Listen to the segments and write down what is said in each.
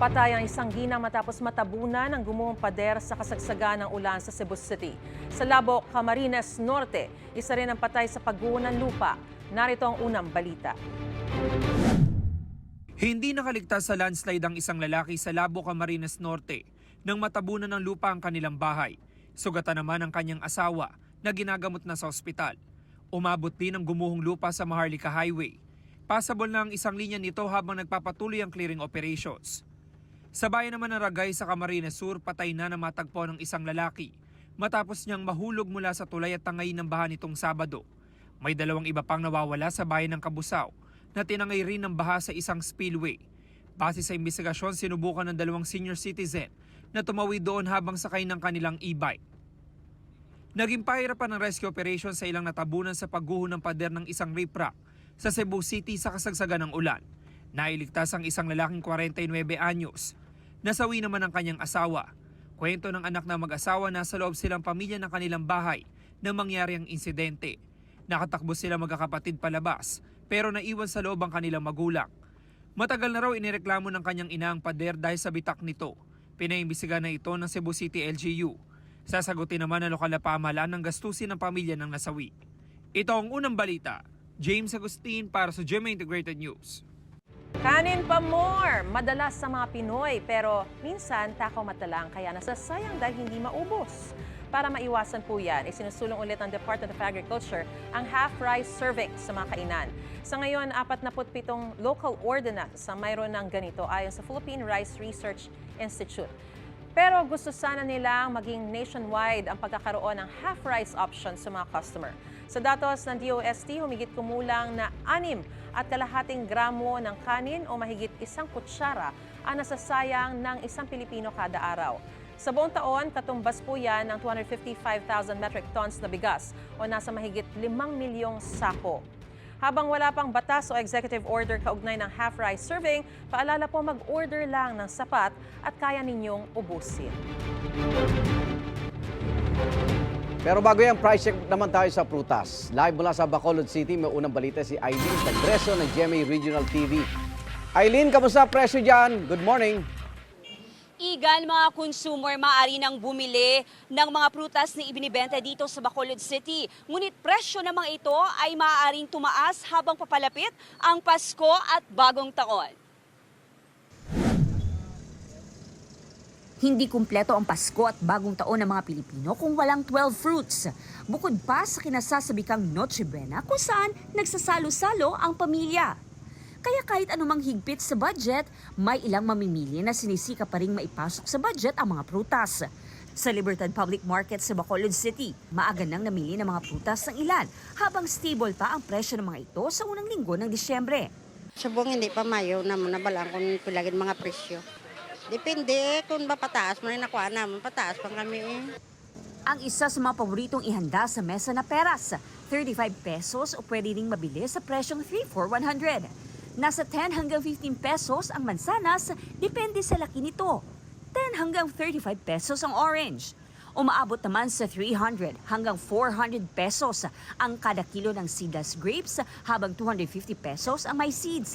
Patay ang isang gina matapos matabunan ng gumuhong pader sa kasagsagan ng ulan sa Cebu City. Sa Labo, Camarines Norte, isa rin ang patay sa pagguho ng lupa. Narito ang unang balita. Hindi nakaligtas sa landslide ang isang lalaki sa Labo, Camarines Norte nang matabunan ng lupa ang kanilang bahay. Sugatan naman ang kanyang asawa na ginagamot na sa ospital. Umabot din ang gumuhong lupa sa Maharlika Highway. Passable na ang isang linya nito habang nagpapatuloy ang clearing operations. Sa bayan naman ng Ragay sa Camarines Sur, patay na na matagpo ng isang lalaki matapos niyang mahulog mula sa tulay at tangay ng baha nitong Sabado. May dalawang iba pang nawawala sa bayan ng Kabusaw na tinangay rin ng baha sa isang spillway. Base sa investigasyon, sinubukan ng dalawang senior citizen na tumawid doon habang sakay ng kanilang e-bike. Naging pahirapan ng rescue operation sa ilang natabunan sa pagguho ng pader ng isang riprap sa Cebu City sa kasagsagan ng ulan. Nailigtas ang isang lalaking 49 anyos. Nasawi naman ang kanyang asawa. Kwento ng anak na mag-asawa na sa loob silang pamilya ng kanilang bahay nang mangyari ang insidente. Nakatakbo sila magkakapatid palabas pero naiwan sa loob ang kanilang magulang. Matagal na raw inireklamo ng kanyang ina ang pader dahil sa bitak nito. Pinaimbisigan na ito ng Cebu City LGU. Sasagutin naman ng lokal na pamahalaan ng gastusin ng pamilya ng nasawi. Ito ang unang balita. James Agustin para sa GMA Integrated News. Kanin pa more! Madalas sa mga Pinoy, pero minsan takaw mata lang kaya nasasayang dahil hindi maubos. Para maiwasan po yan, isinusulong ulit ng Department of Agriculture ang half-rice serving sa mga kainan. Sa ngayon, 47 local ordinance ang mayroon ng ganito ayon sa Philippine Rice Research Institute. Pero gusto sana nilang maging nationwide ang pagkakaroon ng half-rice option sa mga customer. Sa datos ng DOST, humigit kumulang na 6 at kalahating gramo ng kanin o mahigit isang kutsara ang nasasayang ng isang Pilipino kada araw. Sa buong taon, katumbas po yan ng 255,000 metric tons na bigas o nasa mahigit 5 milyong sako. Habang wala pang batas o executive order kaugnay ng half-rice serving, paalala po mag-order lang ng sapat at kaya ninyong ubusin. Pero bago yan, price check naman tayo sa prutas. Live mula sa Bacolod City, may unang balita si Eileen Tagreso ng GMA Regional TV. Eileen, kamusta presyo dyan? Good morning. Igan, mga consumer maaari nang bumili ng mga prutas na ibinibenta dito sa Bacolod City. Ngunit presyo ng mga ito ay maaaring tumaas habang papalapit ang Pasko at bagong taon. Hindi kumpleto ang Pasko at bagong taon ng mga Pilipino kung walang 12 fruits. Bukod pa sa kinasasabikang Noche Buena kung saan nagsasalo-salo ang pamilya. Kaya kahit anumang higpit sa budget, may ilang mamimili na sinisika pa rin maipasok sa budget ang mga prutas. Sa Libertad Public Market sa Bacolod City, maaga nang namili ng mga prutas ng ilan habang stable pa ang presyo ng mga ito sa unang linggo ng Disyembre. Subong hindi pa mayo na mo nabalaan kung pilagin mga presyo. Depende kung ba pataas mo na nakuha naman, pataas pa kami eh. Ang isa sa mga paboritong ihanda sa mesa na peras, 35 pesos o pwede ring mabili sa presyong 3 for 100. Nasa 10 hanggang 15 pesos ang mansanas, depende sa laki nito. 10 hanggang 35 pesos ang orange. Umaabot naman sa 300 hanggang 400 pesos ang kada kilo ng seedless grapes habang 250 pesos ang may seeds.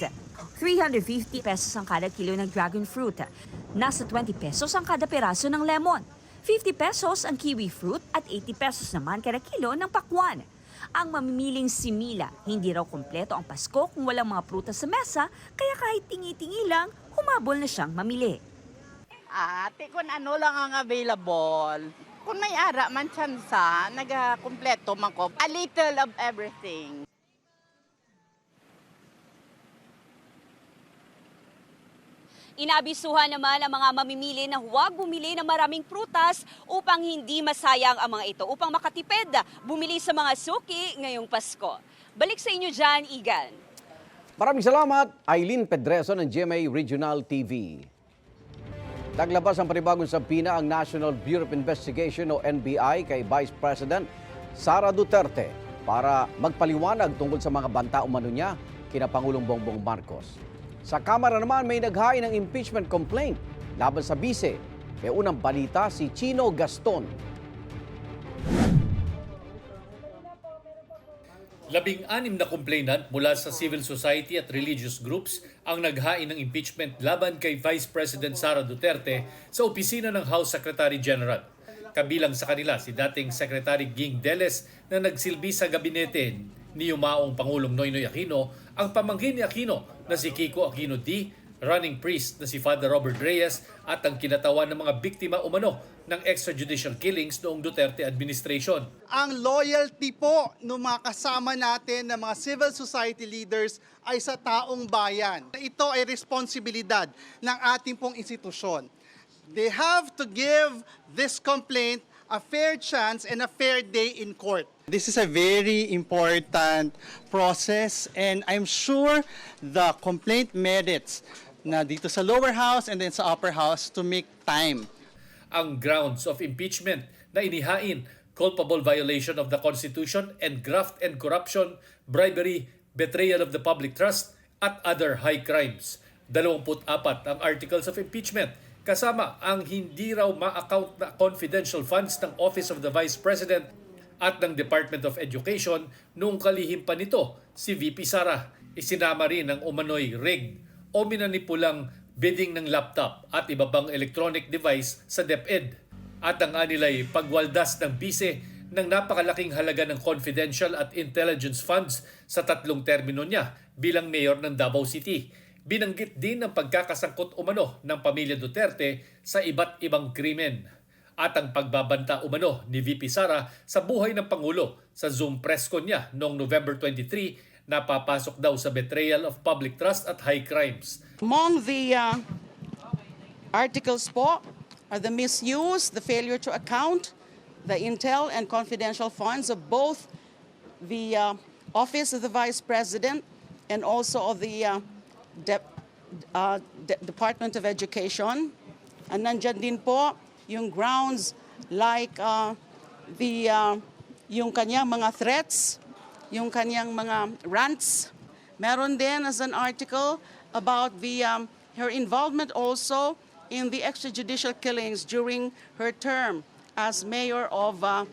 350 pesos ang kada kilo ng dragon fruit. Nasa 20 pesos ang kada peraso ng lemon. 50 pesos ang kiwi fruit at 80 pesos naman kada kilo ng pakwan. Ang mamimiling simila, hindi raw kompleto ang Pasko kung walang mga prutas sa mesa, kaya kahit tingi-tingi lang, humabol na siyang mamili. Ate, kung ano lang ang available. Kung may ara man tsansa, nagakompleto man ko. A little of everything. Inabisuhan naman ang mga mamimili na huwag bumili ng maraming prutas upang hindi masayang ang mga ito. Upang makatipid, bumili sa mga suki ngayong Pasko. Balik sa inyo dyan, Igan. Maraming salamat, Eileen Pedreso ng GMA Regional TV. Naglabas ang panibagong sampina ang National Bureau of Investigation o NBI kay Vice President Sara Duterte para magpaliwanag tungkol sa mga banta umano niya kina Pangulong Bongbong Marcos. Sa Kamara naman may naghain ng impeachment complaint laban sa bise. May unang balita si Chino Gaston. Labing-anim na complainant mula sa civil society at religious groups ang naghain ng impeachment laban kay Vice President Sara Duterte sa opisina ng House Secretary General. Kabilang sa kanila si dating Secretary Ging Deles na nagsilbi sa gabinete ni yumaong Pangulong Noynoy Aquino, ang pamangkin ni Aquino na si Kiko Aquino D, running priest na si Father Robert Reyes at ang kinatawan ng mga biktima umano ng extrajudicial killings noong Duterte administration. ang loyalty po ng mga kasama natin na mga civil society leaders ay sa taong bayan. Ito ay responsibilidad ng ating pong institusyon. They have to give this complaint a fair chance and a fair day in court. This is a very important process and I'm sure the complaint merits na dito sa lower house and then sa upper house to make time. ang grounds of impeachment na inihain culpable violation of the Constitution and graft and corruption, bribery, betrayal of the public trust, at other high crimes. 24 ang articles of impeachment kasama ang hindi raw ma-account na confidential funds ng Office of the Vice President at ng Department of Education noong kalihim pa nito si VP Sara. Isinama rin ang umano'y rig o minanipulang bidding ng laptop at iba pang electronic device sa DepEd. At ang anilay pagwaldas ng bise ng napakalaking halaga ng confidential at intelligence funds sa tatlong termino niya bilang mayor ng Davao City. Binanggit din ang pagkakasangkot umano ng pamilya Duterte sa iba't ibang krimen at ang pagbabanta umano ni VP Sara sa buhay ng Pangulo sa Zoom press con niya noong November 23 napapasok daw sa betrayal of public trust at high crimes. Among the uh, articles po are the misuse, the failure to account, the intel and confidential funds of both the uh, Office of the Vice President and also of the uh, Dep- uh, De- Department of Education. And nandyan din po yung grounds like uh, the uh, yung kanyang mga threats, yung kanyang mga rants. Meron din as an article about the um, her involvement also in the extrajudicial killings during her term as mayor of uh,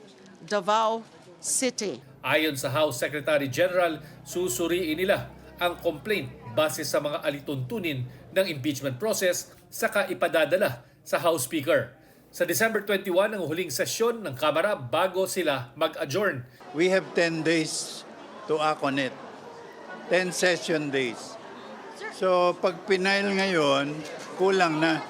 Davao City. Ayon sa House Secretary General, susuriin nila ang complaint base sa mga alituntunin ng impeachment process saka ipadadala sa House Speaker. Sa December 21 ang huling sesyon ng Kamara bago sila mag-adjourn. We have 10 days to act on it. 10 session days. So pag pinail ngayon, kulang na.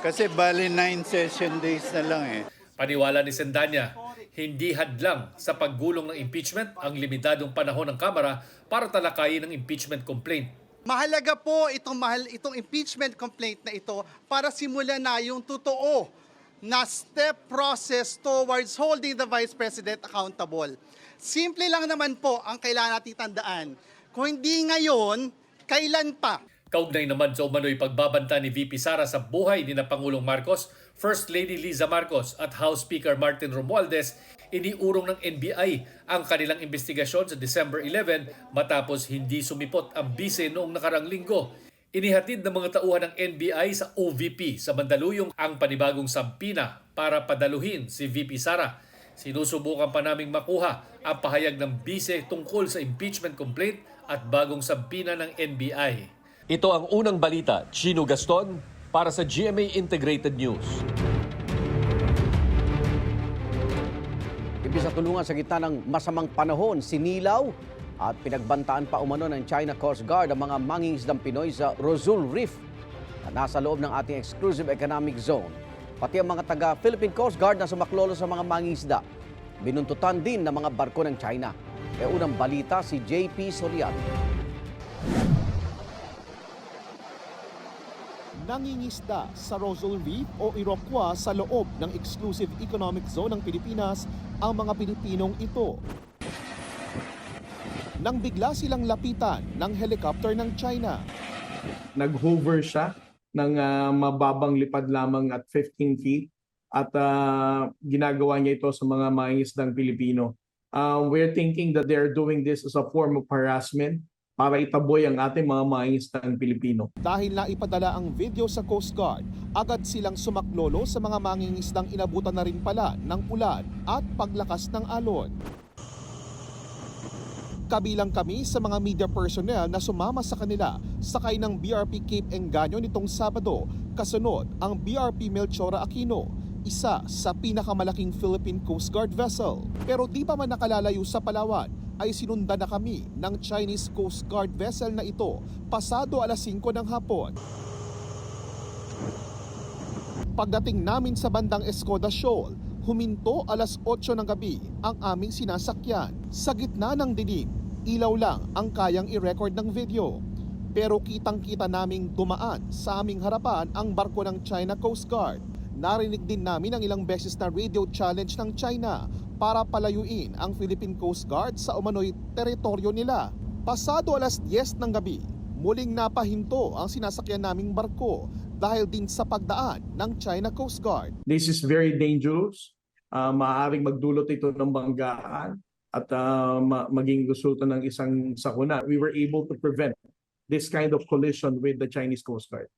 Kasi bali 9 session days na lang eh. Paniwala ni Sendanya, hindi hadlang sa paggulong ng impeachment ang limitadong panahon ng Kamara para talakayin ang impeachment complaint. Mahalaga po itong, mahal, itong impeachment complaint na ito para simulan na yung totoo na step process towards holding the Vice President accountable. Simple lang naman po ang kailangan natin tandaan. Kung hindi ngayon, kailan pa? Kaugnay naman sa umano'y pagbabanta ni VP Sara sa buhay ni na Pangulong Marcos, First Lady Liza Marcos at House Speaker Martin Romualdez, iniurong ng NBI ang kanilang investigasyon sa December 11 matapos hindi sumipot ang bise noong nakarang linggo. Inihatid ng mga tauhan ng NBI sa OVP sa Mandaluyong ang panibagong sampina para padaluhin si VP Sara. Sinusubukan pa naming makuha ang pahayag ng bise tungkol sa impeachment complaint at bagong sampina ng NBI. Ito ang unang balita, Chino Gaston, para sa GMA Integrated News. Ibig sa tulungan sa gitna ng masamang panahon, sinilaw at pinagbantaan pa umano ng China Coast Guard ang mga mangingisdang Pinoy sa Rosul Reef na nasa loob ng ating exclusive economic zone. Pati ang mga taga Philippine Coast Guard na sumaklolo sa mga mangingisda. Binuntutan din ng mga barko ng China. E unang balita si JP Soriano. nangingisda sa Rosal Reef o Iroquois sa loob ng exclusive economic zone ng Pilipinas ang mga Pilipinong ito. Nang bigla silang lapitan ng helicopter ng China. Nag-hover siya ng ah, mababang lipad lamang at 15 feet at ah, ginagawa niya ito sa mga mangingisdang Pilipino. Uh, we're thinking that they're doing this as a form of harassment para itaboy ang ating mga mangingisdang Pilipino. Dahil naipadala ang video sa Coast Guard, agad silang sumaklolo sa mga mangingisdang inabutan na rin pala ng ulan at paglakas ng alon. Kabilang kami sa mga media personnel na sumama sa kanila sakay ng BRP Cape Engaño nitong Sabado. Kasunod ang BRP Melchora Aquino, isa sa pinakamalaking Philippine Coast Guard vessel. Pero di pa man nakalalayo sa Palawan, ay sinundan na kami ng Chinese Coast Guard vessel na ito pasado alas 5 ng hapon. Pagdating namin sa bandang Escoda Shoal, huminto alas 8 ng gabi ang aming sinasakyan. Sa gitna ng dilim, ilaw lang ang kayang i-record ng video. Pero kitang-kita naming dumaan sa aming harapan ang barko ng China Coast Guard. Narinig din namin ang ilang beses na radio challenge ng China para palayuin ang Philippine Coast Guard sa umano'y teritoryo nila. Pasado alas 10 ng gabi, muling napahinto ang sinasakyan naming barko dahil din sa pagdaan ng China Coast Guard. This is very dangerous. Uh, maaaring magdulot ito ng banggaan at uh, ma- maging resulta ng isang sakuna. We were able to prevent this kind of collision with the Chinese Coast Guard.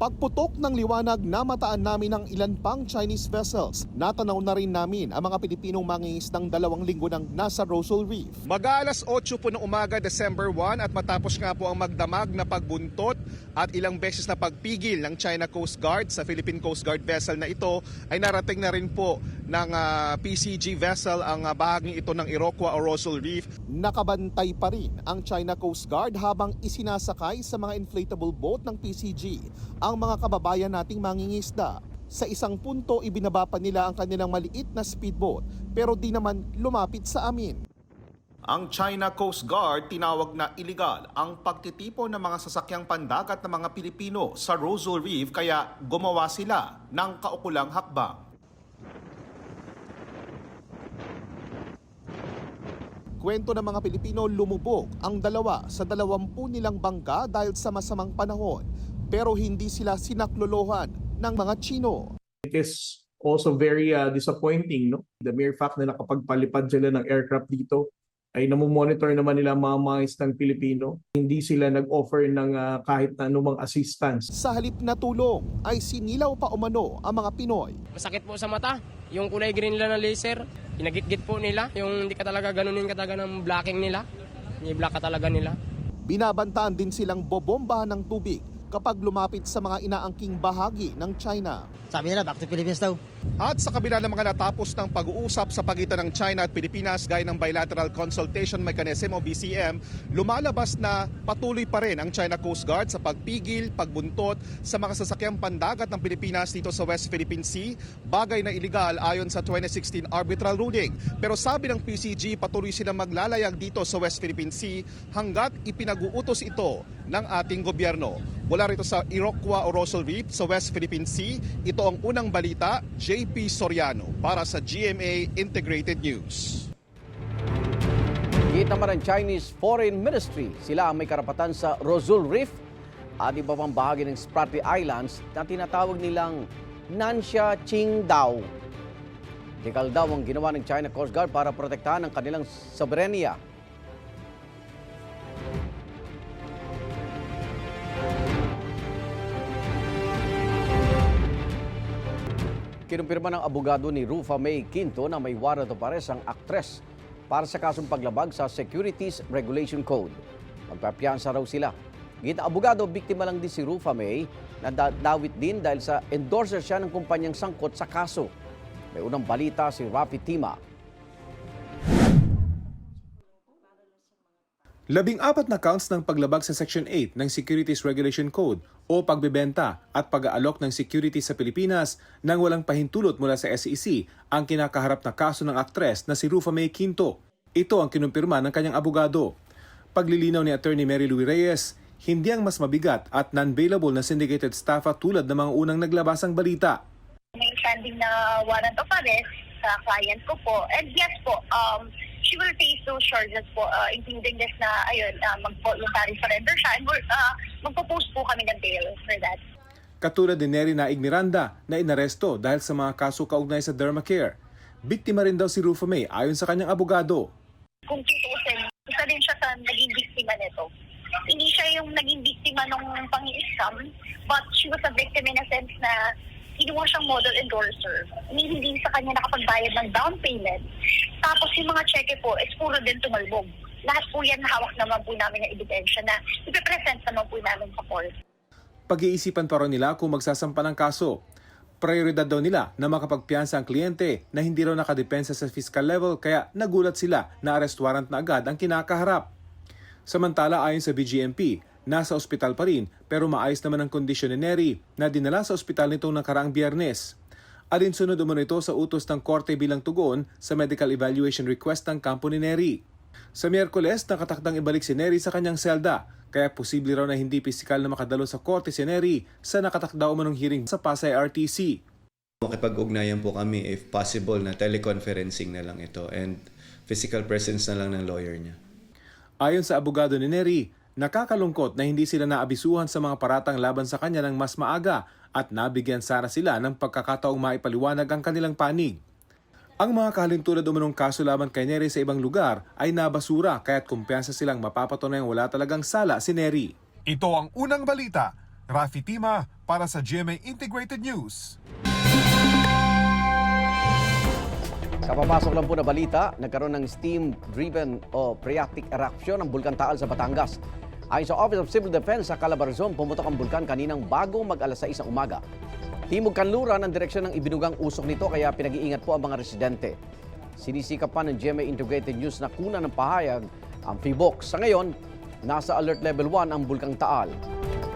Pagputok ng liwanag, namataan namin ang ilan pang Chinese vessels. Natanaw na rin namin ang mga Pilipinong mangingisdang dalawang linggo ng nasa Rosal Reef. Mag-aalas 8 po ng umaga, December 1 at matapos nga po ang magdamag na pagbuntot at ilang beses na pagpigil ng China Coast Guard sa Philippine Coast Guard vessel na ito ay narating na rin po ng ah, PCG vessel ang ah, bahaging ito ng Iroquois o Rosal Reef. Nakabantay pa rin ang China Coast Guard habang isinasakay sa mga inflatable boat ng PCG ang mga kababayan nating mangingisda. Sa isang punto, ibinaba pa nila ang kanilang maliit na speedboat pero di naman lumapit sa amin. Ang China Coast Guard tinawag na iligal ang pagtitipon ng mga sasakyang pandagat ng mga Pilipino sa Rosal Reef kaya gumawa sila ng kaukulang hakbang. Kwento ng mga Pilipino lumubog ang dalawa sa dalawampu nilang bangka dahil sa masamang panahon pero hindi sila sinaklolohan ng mga Chino. It is also very uh, disappointing, no? The mere fact na nakapagpalipad sila ng aircraft dito ay namomonitor naman nila mga mga isang Pilipino. Hindi sila nag-offer ng uh, kahit na anumang assistance. Sa halip na tulong ay sinilaw pa umano ang mga Pinoy. Masakit po sa mata. Yung kulay green nila ng laser, pinagitgit po nila. Yung hindi ka talaga ganunin ka talaga ng blocking nila. Ni-block ka talaga nila. Binabantaan din silang bobombahan ng tubig kapag lumapit sa mga inaangking bahagi ng China. Sabi nila, back to Philippines daw. At sa kabila ng mga natapos ng pag-uusap sa pagitan ng China at Pilipinas gaya ng Bilateral Consultation Mechanism o BCM, lumalabas na patuloy pa rin ang China Coast Guard sa pagpigil, pagbuntot sa mga sasakyang pandagat ng Pilipinas dito sa West Philippine Sea, bagay na iligal ayon sa 2016 arbitral ruling. Pero sabi ng PCG, patuloy silang maglalayag dito sa West Philippine Sea hanggat ipinag-uutos ito ng ating gobyerno. Mula rito sa Iroquois o Rosal Reef sa West Philippine Sea, ito ang unang balita, JP Soriano para sa GMA Integrated News. Git naman ng Chinese Foreign Ministry. Sila ang may karapatan sa Rosul Reef at iba pang bahagi ng Spratly Islands na tinatawag nilang Nansha Qingdao. Dekal daw ang ginawa ng China Coast Guard para protektahan ang kanilang soberenya. Kinumpirma ng abogado ni Rufa May Quinto na may warrant of arrest ang aktres para sa kasong paglabag sa Securities Regulation Code. Magpapiyansa raw sila. Gita abogado, biktima lang din si Rufa May na da- dawit din dahil sa endorser siya ng kumpanyang sangkot sa kaso. May unang balita si Rafi Tima. Labing apat na counts ng paglabag sa Section 8 ng Securities Regulation Code o pagbebenta at pag-aalok ng security sa Pilipinas nang walang pahintulot mula sa SEC ang kinakaharap na kaso ng aktres na si Rufa May Quinto. Ito ang kinumpirma ng kanyang abogado. Paglilinaw ni Attorney Mary Louie Reyes, hindi ang mas mabigat at non-bailable na syndicated staff at tulad ng mga unang naglabasang balita. May standing na warrant of arrest sa client ko po. And yes po, um, she will face those charges po, uh, including this na, ayun, uh, mag-voluntary surrender siya. And we're, uh, magpo-post po kami ng bail for that. Katulad ni Nery Naig Miranda na inaresto dahil sa mga kaso kaugnay sa Dermacare. Biktima rin daw si Rufa May ayon sa kanyang abogado. Kung tutusin, isa din siya sa naging biktima nito. Hindi siya yung naging biktima nung pang-scam, but she was a victim in a sense na kinuha siyang model endorser. Ni hindi sa kanya nakapagbayad ng down payment. Tapos yung mga cheque po is puro din tumalbog. Lahat po yan hawak naman po namin ng ebidensya na ipipresent naman po namin sa court. Pag-iisipan pa rin nila kung magsasampa ng kaso. Prioridad daw nila na makapagpiyansa ang kliyente na hindi raw nakadepensa sa fiscal level kaya nagulat sila na arrest warrant na agad ang kinakaharap. Samantala ayon sa BGMP, nasa ospital pa rin pero maayos naman ang kondisyon ni Neri na dinala sa ospital nitong nakaraang biyernes. Alinsunod umano ito sa utos ng korte bilang tugon sa medical evaluation request ng kampo ni Neri. Sa Miyerkules, nakatakdang ibalik si Neri sa kanyang selda, kaya posible raw na hindi pisikal na makadalo sa korte si Neri sa nakatakda umanong hearing sa Pasay RTC. Makipag-ugnayan po kami if possible na teleconferencing na lang ito and physical presence na lang ng lawyer niya. Ayon sa abogado ni Neri, nakakalungkot na hindi sila naabisuhan sa mga paratang laban sa kanya ng mas maaga at nabigyan sana sila ng pagkakataong maipaliwanag ang kanilang panig. Ang mga kahalintulad umanong kaso laban kay Neri sa ibang lugar ay nabasura kaya't kumpiyansa silang mapapatunayang wala talagang sala si Neri. Ito ang unang balita. Rafi Tima para sa GMA Integrated News. Sa papasok lang po na balita, nagkaroon ng steam-driven o phreatic eruption ng Bulkan Taal sa Batangas. Ayon sa Office of Civil Defense sa Calabarzon, pumutok ang bulkan kaninang bago mag alas 6 ng umaga. Timog kanluran ang direksyon ng ibinugang usok nito kaya pinag-iingat po ang mga residente. Sinisikap pa ng GMA Integrated News na kuna ng pahayag ang PBOX. Sa ngayon, nasa alert level 1 ang Bulkang Taal.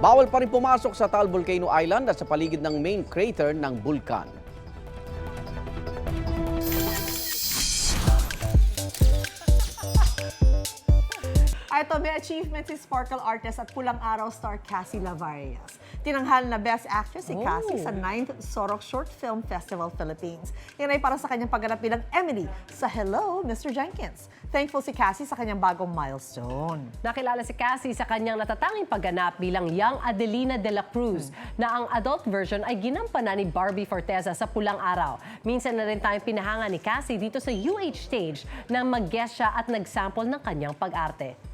Bawal pa rin pumasok sa Taal Volcano Island at sa paligid ng main crater ng bulkan. Ito, may achievement si Sparkle artist at pulang araw star Cassie Lavarias. Tinanghal na Best Actress si Cassie sa 9th Sorok Short Film Festival Philippines. Yan ay para sa kanyang pagganap bilang Emily sa Hello, Mr. Jenkins. Thankful si Cassie sa kanyang bagong milestone. Nakilala si Cassie sa kanyang natatanging pagganap bilang young Adelina de la Cruz na ang adult version ay ginampanan ni Barbie Forteza sa Pulang Araw. Minsan na rin tayong pinahanga ni Cassie dito sa UH stage na mag-guest siya at nag-sample ng kanyang pag-arte.